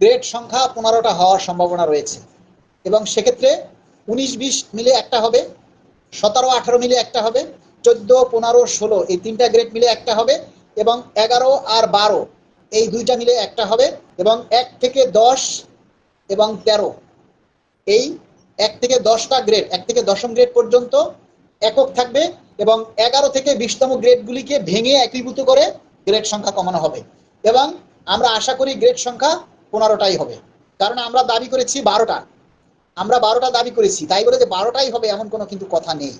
Grade সংখ্যা পনেরোটা হওয়ার সম্ভাবনা রয়েছে। এবং সেক্ষেত্রে উনিশ, বিশ মিলে একটা হবে, সতেরো, আঠারো মিলে একটা হবে, চোদ্দ, পনেরো, ষোলো এই তিনটা গ্রেড মিলে একটা হবে এবং এগারো আর বারো এই দুইটা মিলে একটা হবে এবং এক থেকে দশ এবং তেরো এই এক থেকে দশটা গ্রেড, এক থেকে দশম গ্রেড পর্যন্ত একক থাকবে এবং এগারো থেকে বিশতম গ্রেডগুলিকে ভেঙে একীভূত করে গ্রেড সংখ্যা কমানো হবে। এবং আমরা আশা করি গ্রেড সংখ্যা পনেরোটাই হবে। কারণ আমরা দাবি করেছি বারোটা। আমরা বারোটা দাবি করেছি। তাই বলে যে বারোটাই হবে এমন কোনো কিন্তু কথা নেই।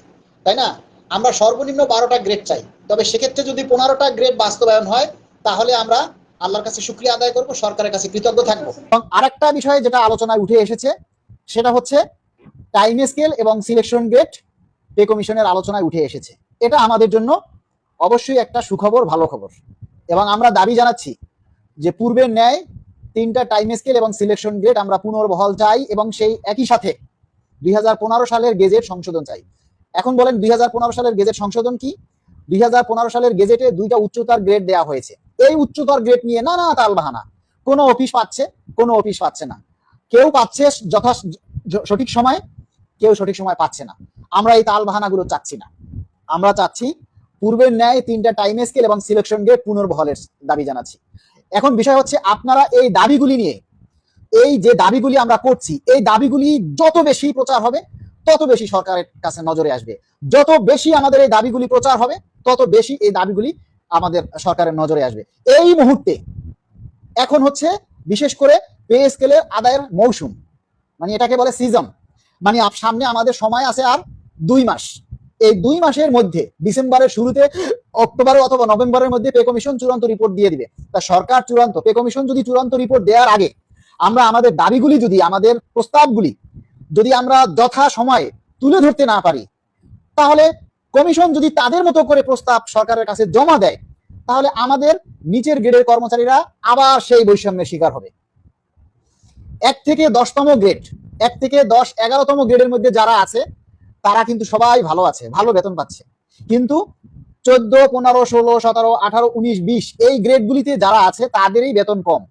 তাই না? আমরা সর্বনিম্ন বারোটা গ্রেড চাই। তবে সেক্ষেত্রে যদি পনেরোটা গ্রেড বাস্তবায়ন হয়, তাহলে আমরা আল্লাহর কাছে শুক্রিয়া আদায় করব, সরকারের কাছে কৃতজ্ঞ থাকব। এবং আরেকটা বিষয় যেটা আলোচনায় উঠে এসেছে, সেটা হচ্ছে টাইম স্কেল এবং সিলেকশন গ্রেড পে কমিশনের আলোচনায় উঠে এসেছে। এটা আমাদের জন্য অবশ্যই একটা সুখবর, ভালো খবর। এবং আমরা দাবি জানাচ্ছি যে পূর্বের ন্যায় তিনটা টাইম স্কেল এবং সিলেকশন গ্রেড আমরা পুনর্বহাল চাই এবং সেই একই সাথে দুই সালের গেজেট সংশোধন চাই। এখন বলেন দুই সালের গেজেট সংশোধন কি? দুই সালের গেজেটে দুইটা উচ্চতার গ্রেড দেওয়া হয়েছে। এই উচ্চতর গ্রেড নিয়ে না না তালবাহানা কোনো অফিস পাচ্ছে, কোনো অফিস পাচ্ছে না। কেউ পাচ্ছে যথা সঠিক সময়, কেউ সঠিক সময় পাচ্ছে না। আমরা এই তাল তালবাহানাগুলো চাচ্ছি না। আমরা চাচ্ছি পূর্বের ন্যায় তিনটা টাইম স্কেল এবং সিলেকশন গ্রেড পুনর্বহলের দাবি জানাচ্ছি। এখন বিষয় হচ্ছে আপনারা এই দাবিগুলি নিয়ে, এই যে দাবিগুলি আমরা করছি, এই দাবিগুলি যত বেশি প্রচার হবে, তত বেশি সরকারের কাছে নজরে আসবে। যত বেশি আমাদের এই দাবিগুলি প্রচার হবে, তত বেশি এই দাবিগুলি আমাদের সরকারের নজরে আসবে। এই মুহূর্তে এখন হচ্ছে বিশেষ করে পে স্কেলের আদায়ের মৌসুম মানে এটাকে বলে সিজন মানে সামনে আমাদের সময় আছে আর দুই মাস। এই দুই মাসের মধ্যে ডিসেম্বরের শুরুতে অক্টোবরে অথবা নভেম্বরের মধ্যে পে কমিশন চূড়ান্ত রিপোর্ট দিয়ে দিবে। তা সরকার চূড়ান্ত, পে কমিশন যদি চূড়ান্ত রিপোর্ট দেওয়ার আগে আমরা আমাদের দাবিগুলি যদি, আমাদের প্রস্তাবগুলি যদি আমরা যথা সময়ে তুলে ধরতে না পারি, তাহলে কমিশন যদি তাদের মতো করে প্রস্তাব সরকারের কাছে জমা দেয়, তাহলে আমাদের নিচের গ্রেডের কর্মচারীরা আবার সেই বৈষম্যের শিকার হবে। এক থেকে দশতম গ্রেড, এক থেকে দশ এগারোতম গ্রেডের মধ্যে যারা আছে, তারা কিন্তু সবাই ভালো আছে, ভালো বেতন পাচ্ছে। কিন্তু চোদ্দ পনেরো ষোলো সতেরো আঠারো উনিশ বিশ এই গ্রেডগুলিতে যারা আছে তাদেরই বেতন কম।